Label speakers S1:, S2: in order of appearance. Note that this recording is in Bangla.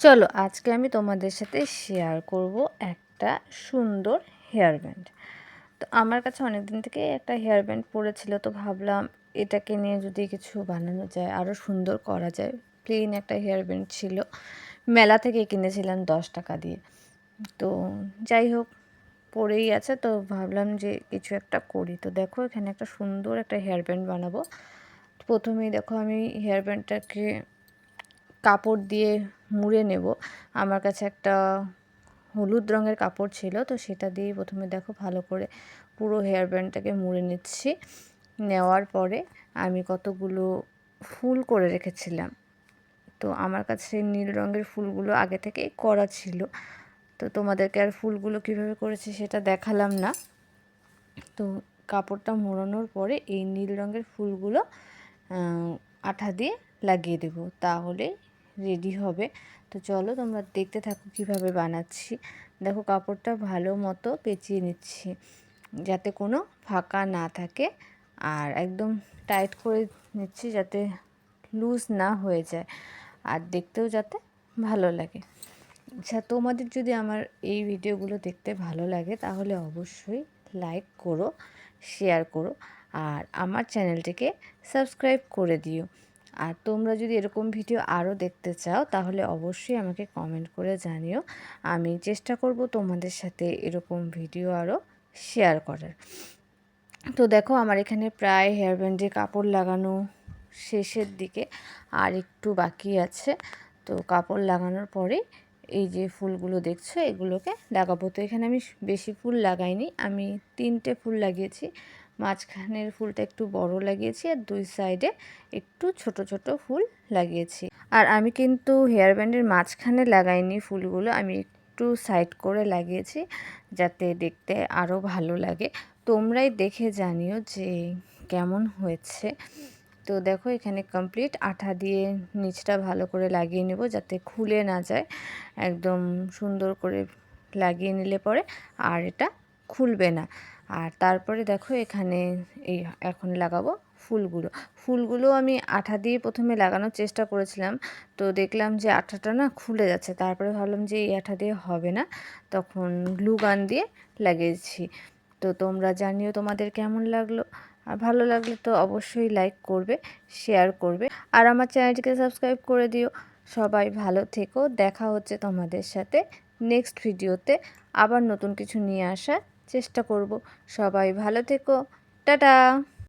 S1: চলো আজকে আমি তোমাদের সাথে শেয়ার করব একটা সুন্দর হেয়ার ব্যান্ড তো আমার কাছে অনেক দিন থেকে একটা হেয়ার ব্যান্ড পড়েছিল, তো ভাবলাম এটাকে নিয়ে যদি কিছু বানানো যায় আরও সুন্দর করা যায়। প্লেন একটা হেয়ার ব্যান্ড ছিল। মেলা থেকে কিনেছিলাম দশ টাকা দিয়ে। তো যাই হোক পরেই আছে, তো ভাবলাম যে কিছু একটা করি। তো দেখো, এখানে একটা সুন্দর একটা হেয়ার ব্যান্ড বানাবো। প্রথমেই দেখো আমি হেয়ার ব্যান্ডটাকে কাপড় দিয়ে মুড়ে নেব। আমার কাছে একটা হলুদ রঙের কাপড় ছিল, তো সেটা দিয়ে প্রথমে দেখো ভালো করে পুরো হেয়ার ব্যান্ডটাকে মুড়ে নিচ্ছি। নেওয়ার পরে আমি কতগুলো ফুল করে রেখেছিলাম। তো আমার কাছে নীল রঙের ফুলগুলো আগে থেকেই করা ছিল। তো তোমাদেরকে আর ফুলগুলো কীভাবে করেছি সেটা দেখালাম না। তো কাপড়টা মোড়ানোর পরে এই নীল রঙের ফুলগুলো আঠা দিয়ে লাগিয়ে দেব। তাহলে রেডি হবে। তো চলো তোমরা দেখতে থাকো কীভাবে বানাচ্ছি। দেখো কাপড়টা ভালো মতো পেঁচিয়ে নিচ্ছি, যাতে কোনো ফাঁকা না থাকে। আর একদম টাইট করে নিচ্ছি যাতে লুজ না হয়ে যায়, আর দেখতেও যাতে ভালো লাগে। আচ্ছা তোমাদের যদি আমার এই ভিডিওগুলো দেখতে ভালো লাগে, তাহলে অবশ্যই লাইক করো শেয়ার করো, আর আমার চ্যানেলটিকে সাবস্ক্রাইব করে দিও। আর তোমরা যদি এরকম ভিডিও আরও দেখতে চাও, তাহলে অবশ্যই আমাকে কমেন্ট করে জানিও। আমি চেষ্টা করব তোমাদের সাথে এরকম ভিডিও আরও শেয়ার করার। তো দেখো, আমার এখানে প্রায় হেয়ার ব্যান্ডে কাপড় লাগানো শেষের দিকে আর একটু বাকি আছে। তো কাপড় লাগানোর পরে এই যে ফুলগুলো দেখছ, এগুলোকে লাগাবো। তো এখানে আমি বেশি ফুল লাগাইনি, আমি তিনটে ফুল লাগিয়েছি। মাঝখানের ফুলটা একটু বড় লাগিয়েছি আর দুই সাইডে একটু ছোট ছোট ফুল লাগিয়েছি। আর আমি কিন্তু হেয়ার ব্যান্ডের মাঝখানে লাগাইনি ফুলগুলো, আমি একটু সাইড করে লাগিয়েছি যাতে দেখতে আরও ভালো লাগে। তোমরাই দেখে জানিও যে কেমন হয়েছে। তো দেখো এখানে কমপ্লিট আঠা দিয়ে নিচটা ভালো করে লাগিয়ে নেব যাতে খুলে না যায়। একদম সুন্দর করে লাগিয়ে নিলে পরে আর এটা খুলবে না। আর তারপরে দেখো এখানে এই এখন লাগাবো ফুলগুলো। ফুলগুলো আমি আঠা দিয়ে প্রথমে লাগানোর চেষ্টা করেছিলাম। তো দেখলাম যে আঠাটা না খুলে যাচ্ছে। তারপরে ভাবলাম যে এই আঠা দিয়ে হবে না। তখন গ্লু গান দিয়ে লাগিয়েছি। তো তোমরা জানিও তোমাদের কেমন লাগল। আর ভালো লাগলে তো অবশ্যই লাইক করবে, শেয়ার করবে। আর আমার চ্যানেলটিকে সাবস্ক্রাইব করে দিও। সবাই ভালো থেকো। দেখা হচ্ছে তোমাদের সাথে নেক্সট ভিডিওতে। আবার নতুন কিছু নিয়ে আসার চেষ্টা করব। সবাই ভালো থেকো। টাটা!